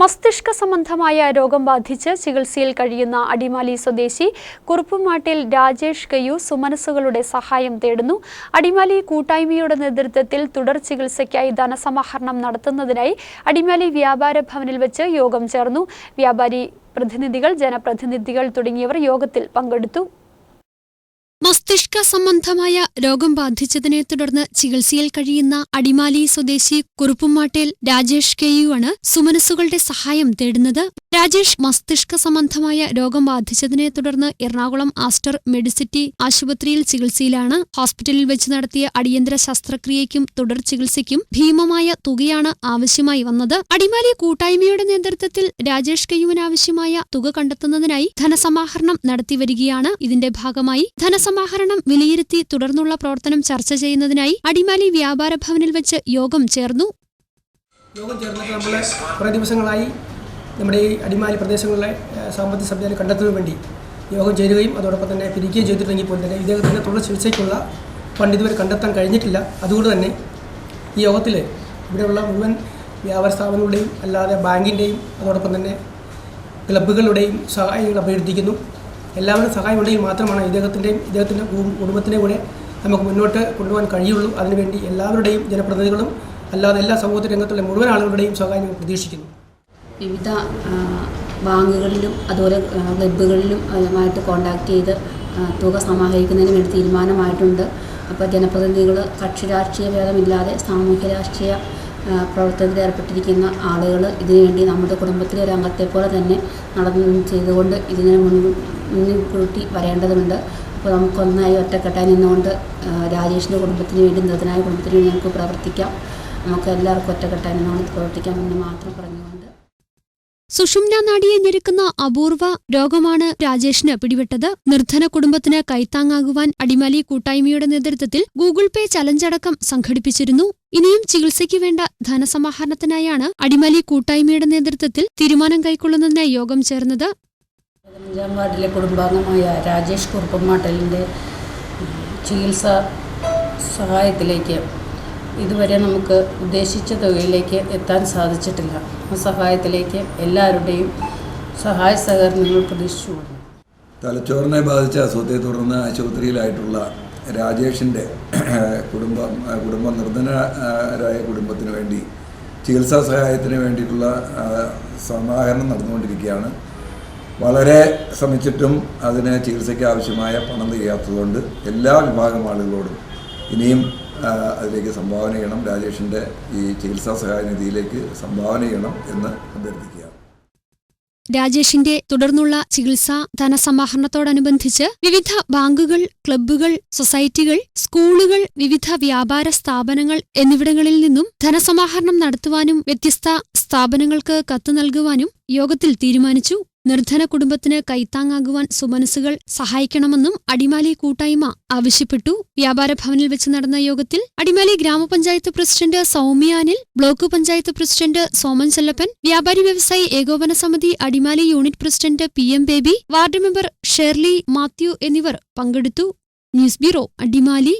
മസ്തിഷ്ക സംബന്ധമായ രോഗം ബാധിച്ച് ചികിത്സയിൽ കഴിയുന്ന അടിമാലി സ്വദേശി കുറുപ്പുമാട്ടിൽ രാജേഷ് കയ്യു സുമനസുകളുടെ സഹായം തേടുന്നു. അടിമാലി കൂട്ടായ്മയുടെ നേതൃത്വത്തിൽ തുടർ ചികിത്സയ്ക്കായി ധനസമാഹരണം നടത്തുന്നതിനായി അടിമാലി വ്യാപാര ഭവനിൽ വെച്ച് യോഗം ചേർന്നു. വ്യാപാരി പ്രതിനിധികൾ ജനപ്രതിനിധികൾ തുടങ്ങിയവർ യോഗത്തിൽ പങ്കെടുത്തു. മസ്തിഷ്ക സംബന്ധമായ രോഗം ബാധിച്ചതിനെ തുടർന്ന് ചികിത്സയിൽ കഴിയുന്ന അടിമാലി സ്വദേശി കുറുപ്പുമാട്ടേൽ രാജേഷ് കെയുവാണ് സുമനസുകളുടെ സഹായം തേടുന്നത്. രാജേഷ് മസ്തിഷ്ക സംബന്ധമായ രോഗം ബാധിച്ചതിനെ തുടർന്ന് എറണാകുളം ആസ്റ്റർ മെഡിസിറ്റി ആശുപത്രിയിൽ ചികിത്സയിലാണ് ഹോസ്പിറ്റലിൽ വെച്ച് നടത്തിയ അടിയന്തര ശസ്ത്രക്രിയയ്ക്കും തുടർ ചികിത്സയ്ക്കും ഭീമമായ തുകയാണ് ആവശ്യമായി വന്നത്. അടിമാലി കൂട്ടായ്മയുടെ നേതൃത്വത്തിൽ രാജേഷ് കയ്യുവിനാവശ്യമായ തുക കണ്ടെത്തുന്നതിനായി ധനസമാഹരണം നടത്തിവരികയാണ് ഇതിന്റെ ഭാഗമായി. ധനസമാഹരണം വിലയിരുത്തി തുടർന്നുള്ള പ്രവർത്തനം ചർച്ച ചെയ്യുന്നതിനായി അടിമാലി വ്യാപാര ഭവനിൽ വെച്ച് യോഗം ചേർന്നു. യോഗം ചേർന്നിട്ട് നമ്മൾ കുറേ ദിവസങ്ങളായി നമ്മുടെ ഈ അടിമാലി പ്രദേശങ്ങളിലെ സാമ്പത്തിക സംവിധാനം കണ്ടെത്തുന്നതിന് വേണ്ടി യോഗം ചേരുകയും അതോടൊപ്പം തന്നെ പിരിക്കുകയും ചെയ്തിട്ടുണ്ടെങ്കിൽ പോലും തന്നെ ഇദ്ദേഹത്തിന്റെ തുടർ ചികിത്സയ്ക്കുള്ള ഫണ്ട് ഇതുവരെ കണ്ടെത്താൻ കഴിഞ്ഞിട്ടില്ല. അതുകൊണ്ട് തന്നെ ഈ യോഗത്തിൽ ഇവിടെയുള്ള മുഴുവൻ വ്യാപാര സ്ഥാപനങ്ങളുടെയും അല്ലാതെ ബാങ്കിന്റെയും അതോടൊപ്പം തന്നെ ക്ലബ്ബുകളുടെയും സഹായങ്ങൾ അഭ്യർത്ഥിക്കുന്നു. എല്ലാവരും സഹായം ഉണ്ടെങ്കിൽ മാത്രമാണ് ഇദ്ദേഹത്തിന്റെയും ഇദ്ദേഹത്തിന്റെ കുടുംബത്തിനെയും കൂടെ നമുക്ക് മുന്നോട്ട് കൊണ്ടുപോകാൻ കഴിയുള്ളൂ. അതിനുവേണ്ടി എല്ലാവരുടെയും ജനപ്രതിനിധികളും അല്ലാതെ എല്ലാ സമൂഹത്തിന്റെ രംഗത്തുള്ള മുഴുവൻ ആളുകളുടെയും സഹായം പ്രതീക്ഷിക്കുന്നു. വിവിധ ബാങ്കുകളിലും അതുപോലെ ക്ലബ്ബുകളിലും അതുമായിട്ട് കോണ്ടാക്ട് ചെയ്ത് തുക സമാഹരിക്കുന്നതിന് വേണ്ടി തീരുമാനമായിട്ടുണ്ട്. അപ്പോൾ ജനപ്രതിനിധികൾ കക്ഷി രാഷ്ട്രീയ ഭേദമില്ലാതെ സാമൂഹ്യ രാഷ്ട്രീയ പ്രവർത്തനത്തിൽ ഏർപ്പെട്ടിരിക്കുന്ന ആളുകൾ ഇതിനുവേണ്ടി നമ്മുടെ കുടുംബത്തിലെ ഒരു അംഗത്തെ പോലെ തന്നെ നടന്നു ചെയ്തുകൊണ്ട് ഇതിനെ മുൻ മുന്നിൽ കൂട്ടി വരേണ്ടതുണ്ട്. അപ്പോൾ നമുക്കൊന്നായി ഒറ്റക്കെട്ടായി നിന്നുകൊണ്ട് രാജേഷിന്റെ കുടുംബത്തിന് വേണ്ടി നിർദ്ധനായ കുടുംബത്തിന് വേണ്ടി നമുക്ക് പ്രവർത്തിക്കാം. നമുക്ക് എല്ലാവർക്കും ഒറ്റക്കെട്ടായി നിന്നുകൊണ്ട് പ്രവർത്തിക്കാം എന്ന് മാത്രം പറഞ്ഞുകൊണ്ട് സുഷുമ്ന നാടിയെ ഞെരുക്കുന്ന അപൂർവ രോഗമാണ് രാജേഷിന് പിടിപെട്ടത്. നിർധന കുടുംബത്തിന് കൈത്താങ്ങാകുവാൻ അടിമാലി കൂട്ടായ്മയുടെ നേതൃത്വത്തിൽ ഗൂഗിൾ പേ ചലഞ്ചടക്കം സംഘടിപ്പിച്ചിരുന്നു. ഇനിയും ചികിത്സയ്ക്ക് വേണ്ട ധനസമാഹരണത്തിനായാണ് അടിമാലി കൂട്ടായ്മയുടെ നേതൃത്വത്തിൽ തീരുമാനം കൈക്കൊള്ളുന്നതിനായി യോഗം ചേർന്നത്. പതിനഞ്ചാം വാർഡിലെ കുടുംബാംഗമായ രാജേഷ് കുറുപ്പമാട്ടലിന്റെ ചികിത്സ സഹായത്തിലേക്ക് ഇതുവരെ നമുക്ക് ഉദ്ദേശിച്ച തുകയിലേക്ക് എത്താൻ സാധിച്ചിട്ടില്ല. ആ സഹായത്തിലേക്ക് എല്ലാവരുടെയും സഹായ സഹകരണങ്ങൾ പ്രതീക്ഷിച്ചുകൊള്ളുന്നു തലച്ചോറിനെ ബാധിച്ച അസുഖത്തെ തുടർന്ന് ആശുപത്രിയിലായിട്ടുള്ള രാജേഷിന്റെ കുടുംബം കുടുംബ നിർധനരായ കുടുംബത്തിന് വേണ്ടി ചികിത്സാ സഹായത്തിന് വേണ്ടിയിട്ടുള്ള സമാഹരണം നടന്നുകൊണ്ടിരിക്കുകയാണ്. വളരെ ശ്രമിച്ചിട്ടും അതിന് ചികിത്സയ്ക്ക് ആവശ്യമായ പണം തികയാത്തതുകൊണ്ട് എല്ലാ വിഭാഗം ആളുകളോടും ഇനിയും അതിലേക്ക് സംഭാവന ചെയ്യണം. രാജേഷിന്റെ ഈ ചികിത്സാ സഹായ നിധിയിലേക്ക് സംഭാവന ചെയ്യണം എന്ന് അഭ്യർത്ഥിക്കുക. രാജേഷിന്റെ തുടർന്നുള്ള ചികിത്സാ ധനസമാഹരണത്തോടനുബന്ധിച്ച് വിവിധ ബാങ്കുകൾ ക്ലബ്ബുകൾ സൊസൈറ്റികൾ സ്കൂളുകൾ വിവിധ വ്യാപാര സ്ഥാപനങ്ങൾ എന്നിവിടങ്ങളിൽ നിന്നും ധനസമാഹരണം നടത്തുവാനും വ്യത്യസ്ത സ്ഥാപനങ്ങൾക്ക് കത്ത് നൽകുവാനും യോഗത്തിൽ തീരുമാനിച്ചു. നിർധന കുടുംബത്തിന് കൈത്താങ്ങാകുവാൻ സുമനസ്സുകൾ സഹായിക്കണമെന്നും അടിമാലി കൂട്ടായ്മ ആവശ്യപ്പെട്ടു. വ്യാപാര ഭവനിൽ വെച്ച് നടന്ന യോഗത്തിൽ അടിമാലി ഗ്രാമപഞ്ചായത്ത് president Soumya Anil block panchayat president Soman Chellappan വ്യാപാരി വ്യവസായി ഏകോപന സമിതി Adimali unit president P M Baby ward member Sherly Mathew എന്നിവർ പങ്കെടുത്തു. News bureau Adimali.